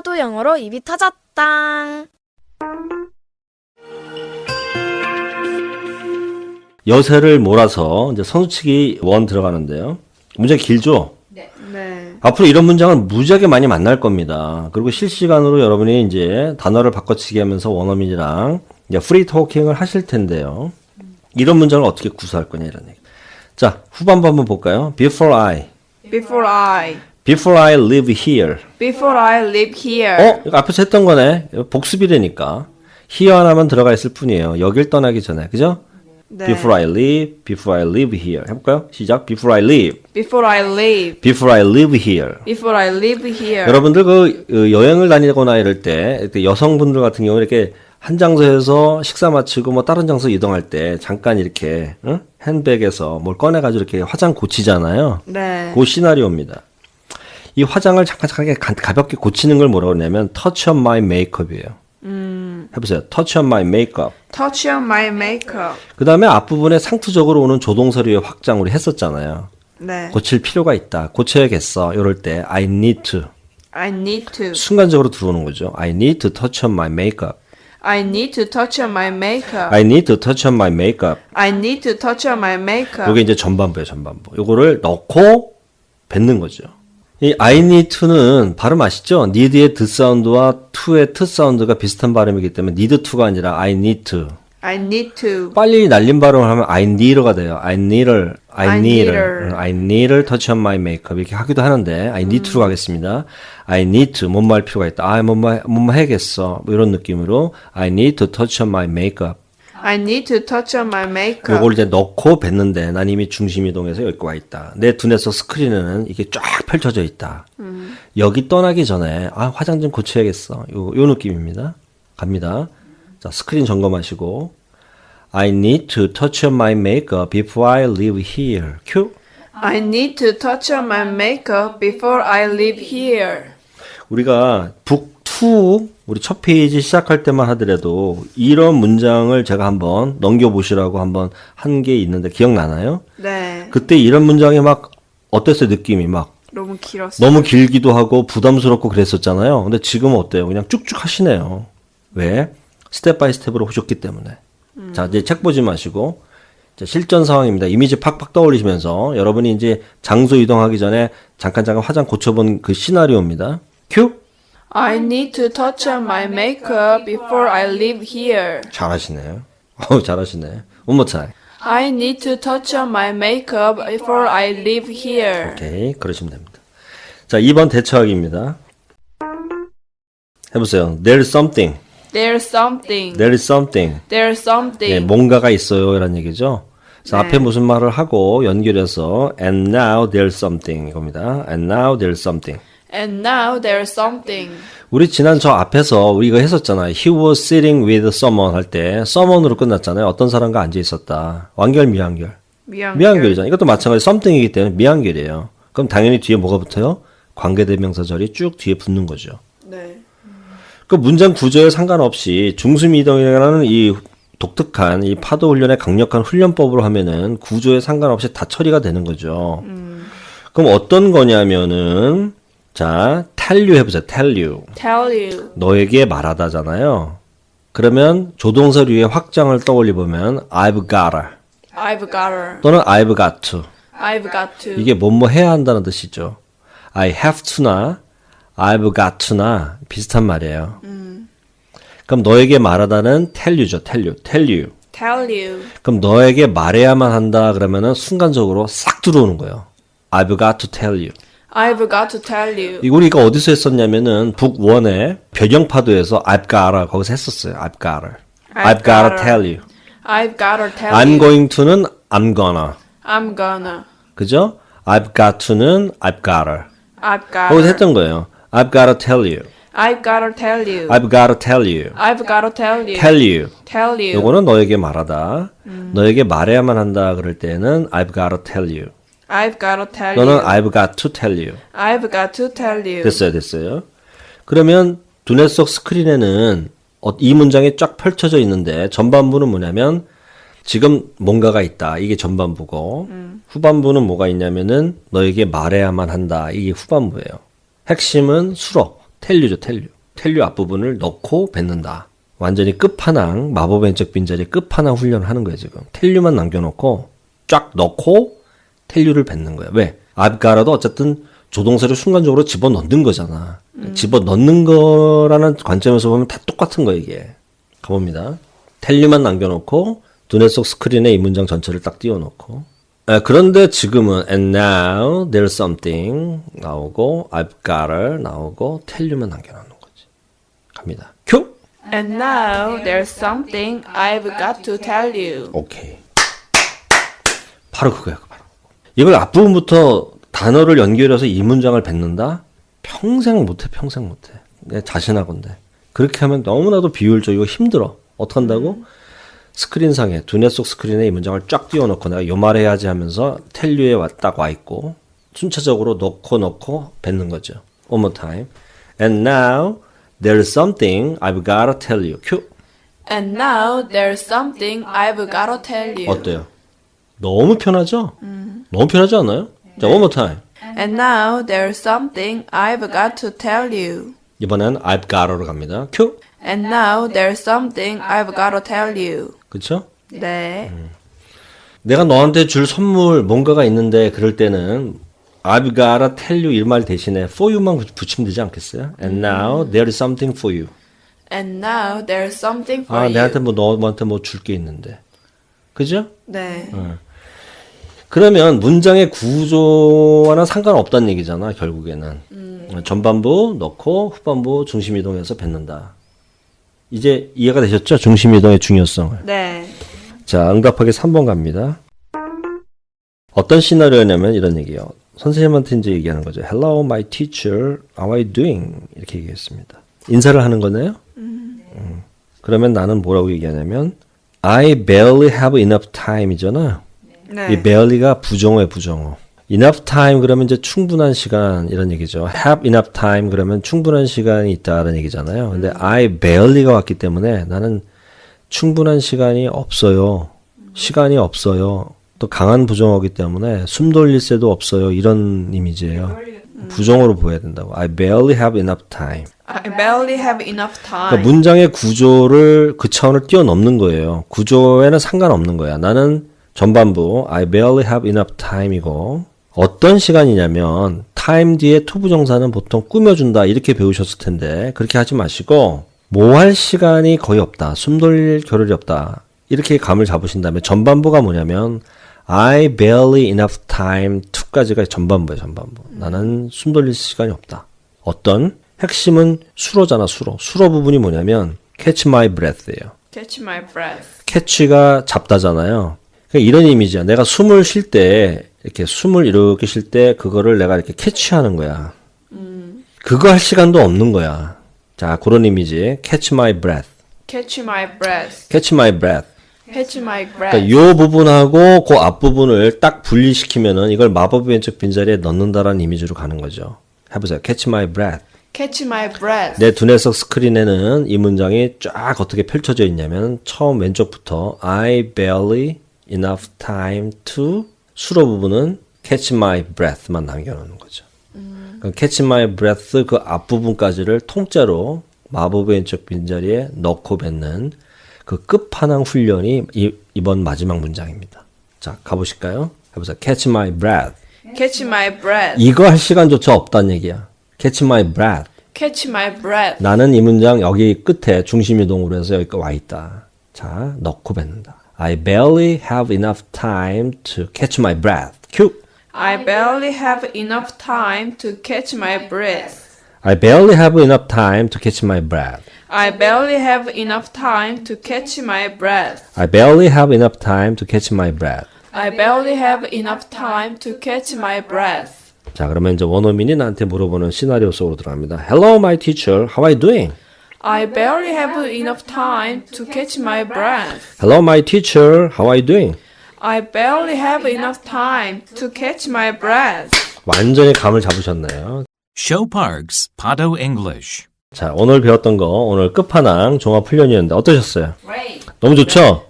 하도 영어로 입이 터졌당. 여세를 몰아서 이제 선수치기 원 들어가는데요. 문제 길죠? 네. 앞으로 이런 문장은 무지하게 많이 만날 겁니다. 그리고 실시간으로 여러분이 이제 단어를 바꿔치기 하면서 원어민이랑 이제 프리 토킹을 하실 텐데요. 이런 문장을 어떻게 구사할 거냐 이런 얘기. 자, 후반부 한번 볼까요? Before I, Before I, before I live here. before I live here. 어? 이거 앞에서 했던 거네. 복습이라니까. here 하나만 들어가 있을 뿐이에요. 여길 떠나기 전에. 그죠? 네. Before I live, before I live here. 해볼까요? 시작. Before I live, Before I live, before I live here. before I live here. 여러분들 그 어, 여행을 다니거나 이럴 때 이렇게 여성분들 같은 경우 이렇게 한 장소에서 식사 마치고 뭐 다른 장소 이동할 때 잠깐 이렇게 응? 핸백에서 뭘 꺼내가지고 이렇게 화장 고치잖아요. 네. 그 시나리오입니다. 이 화장을 잠깐 잠깐 가- 가볍게 고치는 걸 뭐라고 하냐면 touch on my makeup이에요. 해보세요. touch on my makeup. Touch on my makeup. 그 다음에 앞부분에 상투적으로 오는 조동사류의 확장 우리 했었잖아요. 네. 고칠 필요가 있다. 고쳐야겠어. 이럴 때 I need to. I need to. 순간적으로 들어오는 거죠. I need to touch on my makeup. I need to touch on my makeup. I need to touch on my makeup. I need to touch on my makeup. 요게 이제 전반부예요, 전반부. 요거를 넣고 뱉는 거죠. 이 I need to는 발음 아시죠? need의 d 사운드와 to의 t 사운드가 비슷한 발음이기 때문에 need to가 아니라 I need to. I need to. 빨리 날린 발음을 하면 I need가 돼요. I need을, I I need을, I need을 touch on my makeup 이렇게 하기도 하는데 I need to로 가겠습니다. I need to 할 필요가 있다. 아, 뭐뭐 뭐뭐 해야겠어. 뭐 이런 느낌으로 I need to touch on my makeup. I need to touch on my makeup. 요걸 이제 넣고 뱉는데 난 이미 중심 이동해서 여기 와 있다. 내 두뇌속 스크린에는 이게 쫙 펼쳐져 있다. 여기 떠나기 전에 아 화장 좀 고쳐야겠어. 요, 요 느낌입니다. 갑니다. 자 스크린 점검하시고 I need to touch on my makeup before I leave here. 큐. I need to touch on my makeup before I leave here. 우리가 북 2 우리 첫 페이지 시작할 때만 하더라도 이런 문장을 제가 한번 넘겨보시라고 한번 한 게 있는데 기억나나요? 네. 그때 이런 문장이 막 어땠어요 느낌이 막 너무 길었어요. 너무 길기도 하고 부담스럽고 그랬었잖아요. 근데 지금은 어때요? 그냥 쭉쭉 하시네요. 왜? 스텝 바이 스텝으로 오셨기 때문에. 자, 이제 책 보지 마시고 자, 실전 상황입니다. 이미지 팍팍 떠올리시면서 여러분이 이제 장소 이동하기 전에 잠깐 잠깐 화장 고쳐본 그 시나리오입니다. 큐. I need to touch on my makeup before I leave here. 잘하시네요. 어우, 잘하시네. One more time. I need to touch on my makeup before I leave here. 오케이, 그러시면 됩니다. 자, 2번 대처하기입니다. 해보세요. There's something. There's something. There is something. There's something. 예, 뭔가가 있어요. 이런 얘기죠. 그래서 네. 앞에 무슨 말을 하고 연결해서 and now there's something 이겁니다. and now there's something. And now there's something. 우리 지난 저 앞에서 우리 이거 했었잖아요. He was sitting with someone 할 때 someone으로 끝났잖아요. 어떤 사람과 앉아 있었다. 완결 미완결. 미안. 미완결이잖아요. 이것도 마찬가지 something이기 때문에 미완결이에요. 그럼 당연히 뒤에 뭐가 붙어요? 관계대명사절이 쭉 뒤에 붙는 거죠. 네. 그 문장 구조에 상관없이 중심 이동이라는 이 독특한 이 파도 훈련의 강력한 훈련법으로 하면은 구조에 상관없이 다 처리가 되는 거죠. 그럼 어떤 거냐면은 자, tell you 해보세요. tell you. Tell you. 너에게 말하다잖아요. 그러면 조동사류의 확장을 떠올려 보면 I've gotta I've got her. 또는 I've got to I've got to. 이게 뭐뭐 해야 한다는 뜻이죠. I have to나 I've got to나 비슷한 말이에요. 그럼 너에게 말하다는 tell you죠. tell you. tell you. Tell you. 그럼 너에게 말해야만 한다 그러면은 순간적으로 싹 들어오는 거예요. I've got to tell you. I've got to tell you. 이거 우리가 어디서 했었냐면은 북원의 변형파도에서 I've gotta 거기서 했었어요. I've gotta. I've, I've gotta gotta. tell you. I've got to tell I'm you. going to는 I'm gonna. I'm gonna. 그죠? I've got to는 I've gotta. I've got 거기서. 했던 거예요. I've gotta tell you. I've got to tell you. I've gotta tell you. I've got to tell you. tell you. Tell you. 요거는 너에게 말하다. 너에게 말해야만 한다 그럴 때는 I've gotta tell you. I've got to tell you. I've got to tell you. I've got to tell you. 됐어요, 됐어요. 그러면 두뇌 속 스크린에는 어, 이 문장이 쫙 펼쳐져 있는데 전반부는 뭐냐면 지금 뭔가가 있다. 이게 전반부고 후반부는 뭐가 있냐면은 너에게 말해야만 한다. 이게 후반부예요. 핵심은 수록 텔류죠, 텔류. 텔류 앞부분을 넣고 뱉는다. 완전히 끝판왕, 마법의 왼쪽 빈자리 끝판왕 훈련을 하는 거예요, 지금. 텔류만 남겨놓고 쫙 넣고 텔류를 뱉는 거예요. 왜? 앞가라도 어쨌든 조동사를 순간적으로 집어넣는 거잖아. 집어넣는 거라는 관점에서 보면 다 똑같은 거예요, 이게. 가봅니다. 텔류만 남겨놓고 두뇌 속 스크린에 이 문장 전체를 딱 띄워놓고 아, 그런데 지금은 and now there's something 나오고 I've got을 나오고 텔류만 남겨놓는 거지. 갑니다. 큐! And now there's something I've got to tell you. 오케이. 바로 그거야. 이걸 앞부분부터 단어를 연결해서 이 문장을 뱉는다? 평생 못해, 평생 못해. 내 자신하건데. 그렇게 하면 너무나도 비효율적이고 힘들어. 어떡한다고? 스크린상에, 두뇌 속 스크린에 이 문장을 쫙 띄워놓고 내가 요 말 해야지 하면서 텔류에 딱와 있고, 순차적으로 넣고 넣고 뱉는 거죠. One more time. And now, there's something I've gotta tell you. 큐! And now there's something I've got to tell you. 어때요? 너무 편하죠? 너무 편하지 않아요? 자, one more time. And now there's something I've got to tell you. 이번엔 I've got로 갑니다. 큐. And now there's something I've got to tell you. 그쵸? 네. 내가 너한테 줄 선물 뭔가가 있는데 그럴 때는 I've gotta tell you 이 말 대신에 for you만 붙- 붙이면 되지 않겠어요? And now there is something for you. And now there's something for 아, you. 내한테 뭐 너한테 뭐 줄 게 있는데. 그죠? 네. 그러면 문장의 구조와는 상관없다는 얘기잖아, 결국에는. 전반부 넣고 후반부 중심 이동해서 뱉는다. 이제 이해가 되셨죠? 중심 이동의 중요성을. 네. 자, 응답하기 3번 갑니다. 어떤 시나리오냐면 이런 얘기예요. 선생님한테 이제 얘기하는 거죠. Hello, my teacher. How are you doing? 이렇게 얘기했습니다. 인사를 하는 거네요. 음. 그러면 나는 뭐라고 얘기하냐면 I barely have enough time이잖아. 네. 이 barely가 부정어에 부정어. enough time 그러면 이제 충분한 시간 이런 얘기죠. have enough time 그러면 충분한 시간이 있다는 얘기잖아요. 근데 I barely가 왔기 때문에 나는 충분한 시간이 없어요. 시간이 없어요. 또 강한 부정어기 때문에 숨 돌릴 새도 없어요. 이런 이미지예요. 부정어로 보여야 된다고. I barely have enough time. I barely have enough time. 그러니까 문장의 구조를 그 차원을 뛰어넘는 거예요. 구조에는 상관없는 거야. 나는 전반부 I barely have enough time이고 어떤 시간이냐면 time 뒤에 to 부정사는 보통 꾸며준다 이렇게 배우셨을 텐데 그렇게 하지 마시고 뭐 할 시간이 거의 없다. 숨 돌릴 겨를이 없다. 이렇게 감을 잡으신 다음에 전반부가 뭐냐면 I barely enough time to까지가 전반부예요. 전반부. 나는 숨 돌릴 시간이 없다. 어떤 핵심은 수로잖아, 수로. 수로 부분이 뭐냐면 catch my breath예요. Catch my breath. catch가 잡다잖아요. 그러니까 이런 이미지야. 내가 숨을 쉴 때 이렇게 숨을 이렇게 쉴 때 그거를 내가 이렇게 캐치하는 거야. 그거 할 시간도 없는 거야. 자, 그런 이미지. catch my breath. Catch my breath. catch my breath. Catch my 그러니까 breath. 요 부분하고 그 앞부분을 딱 분리시키면은 이걸 마법의 왼쪽 빈자리에 넣는다라는 이미지로 가는 거죠. 해보세요. catch my breath. Catch my breath. 내 두뇌 속 스크린에는 이 문장이 쫙 어떻게 펼쳐져 있냐면 처음 왼쪽부터 I barely enough time to 수로 부분은 catch my breath만 남겨놓는 거죠. 그러니까 catch my breath 그 앞부분까지를 통째로 마법의 왼쪽 빈자리에 넣고 뱉는 그 끝판왕 훈련이 이, 이번 마지막 문장입니다. 자, 가보실까요? 해보세요. catch my breath. Catch my breath. 이거 할 시간조차 없다는 얘기야. catch my breath. Catch my breath. 나는 이 문장 여기 끝에 중심 이동으로 해서 여기가 와 있다. 자, 넣고 뱉는다. I barely have enough time to catch my breath. 큐. I barely have enough time to catch my breath. I barely have enough time to catch my breath. I barely have enough time to catch my breath. I barely have enough time to catch my breath. I barely have enough time to catch my breath. 자, 그러면 이제 원어민이 나한테 물어보는 시나리오 속으로 들어갑니다. Hello, my teacher. How are you doing? I barely have enough time to catch my breath. Hello, my teacher. How are you doing? I barely have enough time to catch my breath. 완전히 감을 잡으셨네요. Show Parks, Pato English. 자, 오늘 배웠던 거 오늘 끝판왕 종합 훈련이었는데 어떠셨어요? 너무 좋죠?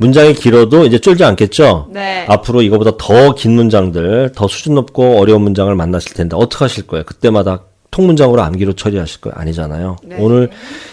문장이 길어도 이제 쫄지 않겠죠? 네. 앞으로 이거보다 더 긴 문장들, 더 수준 높고 어려운 문장을 만나실 텐데 어떻게 하실 거예요? 그때마다 통문장으로 암기로 처리하실 거 아니잖아요. 오늘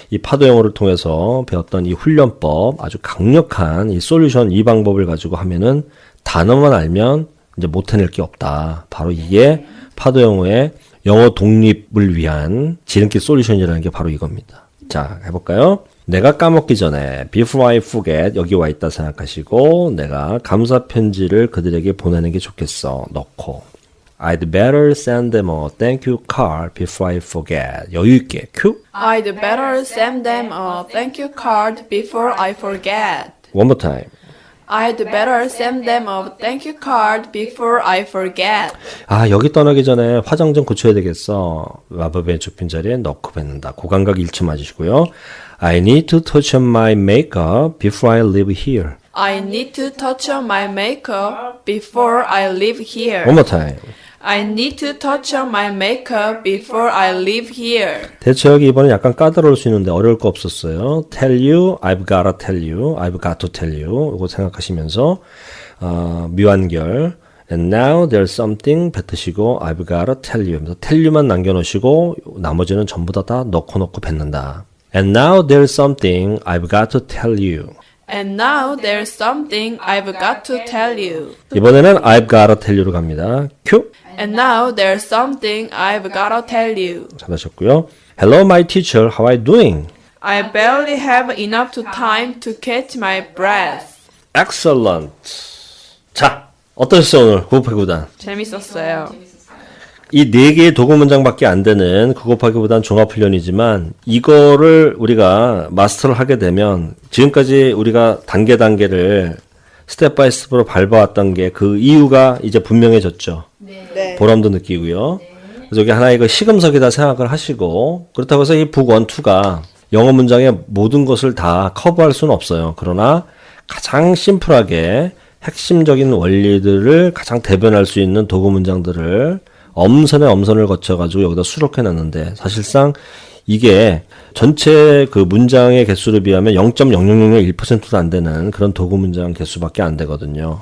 이 파도 영어를 통해서 배웠던 이 훈련법 아주 강력한 이 솔루션 이 방법을 가지고 하면은 단어만 알면 이제 못 해낼 게 없다. 바로 이게 파도 영어의 영어 독립을 위한 지름길 솔루션이라는 게 바로 이겁니다. 자, 해볼까요? 내가 까먹기 전에 before I forget 여기 와 있다 생각하시고 내가 감사 편지를 그들에게 보내는 게 좋겠어 넣고 I'd better send them a thank you card before I forget 여유 있게 큐 I'd better send them a thank you card before I forget. one more time I'd better send them a thank you card before I forget. 아 여기 떠나기 전에 화장 좀 고쳐야 되겠어 마법의 좁힌 자리에 넣고 뱉는다 고감각 일치 맞으시고요 I need to touch on my makeup before I leave here I need to touch on my makeup before I leave here. one more time I need to touch on my makeup before I leave here. 대체역이 이번엔 약간 까다로울 수 있는데 어려울 거 없었어요. Tell you, I've gotta tell you, I've got to tell you. 이거 생각하시면서 어, 묘한결 And now there's something 뱉으시고 I've gotta tell you. 하면서 tell you만 남겨놓으시고 나머지는 전부 다 다 넣고 넣고 뱉는다. And now there's something I've got to tell you. And now there's something I've got to tell you. 이번에는 I've gotta tell you로 갑니다. 큐! And now there's something I've gotta tell you. 잘하셨고요. Hello my teacher, how are you doing? I barely have enough to time to catch my breath. Excellent. 자, 어떠셨어요 오늘 9 곱하기 9단? 재밌었어요. 이 네 개의 도구 문장밖에 안 되는 그 곱하기보단 종합 훈련이지만 이거를 우리가 마스터를 하게 되면 지금까지 우리가 단계 단계를 스텝 바이 스텝으로 밟아왔던 게 그 이유가 이제 분명해졌죠. 보람도 느끼고요. 그래서 여기 하나 이거 시금석이다 생각을 하시고 그렇다고 해서 이 북 원, 투가 영어 문장의 모든 것을 다 커버할 수는 없어요. 그러나 가장 심플하게 핵심적인 원리들을 가장 대변할 수 있는 도구 문장들을 엄선에 엄선을 거쳐가지고 여기다 수록해 놨는데 사실상 이게 전체 그 문장의 개수를 비하면 0.0001%도 안 되는 그런 도구 문장 개수밖에 안 되거든요.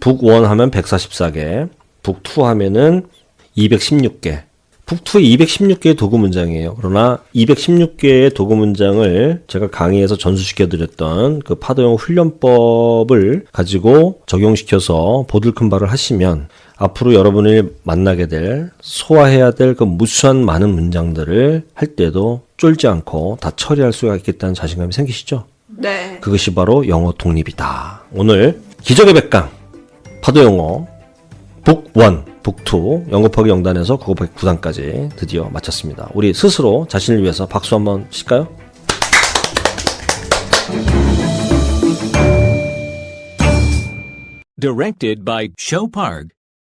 북1 하면 144개, 북2 하면은 216개. 북2에 216개의 도구 문장이에요. 그러나 216개의 도구 문장을 제가 강의에서 전수시켜 드렸던 그 파도형 훈련법을 가지고 적용시켜서 보들큰발을 하시면 앞으로 여러분이 만나게 될 소화해야 될 그 무수한 많은 문장들을 할 때도 쫄지 않고 다 처리할 수가 있겠다는 자신감이 생기시죠? 네. 그것이 바로 영어 독립이다. 오늘 기적의 백강 파도 영어 북1, 북2 영급하기 영단에서 9 곱하기 9단까지 드디어 마쳤습니다. 우리 스스로 자신을 위해서 박수 한번 칠까요? Directed by.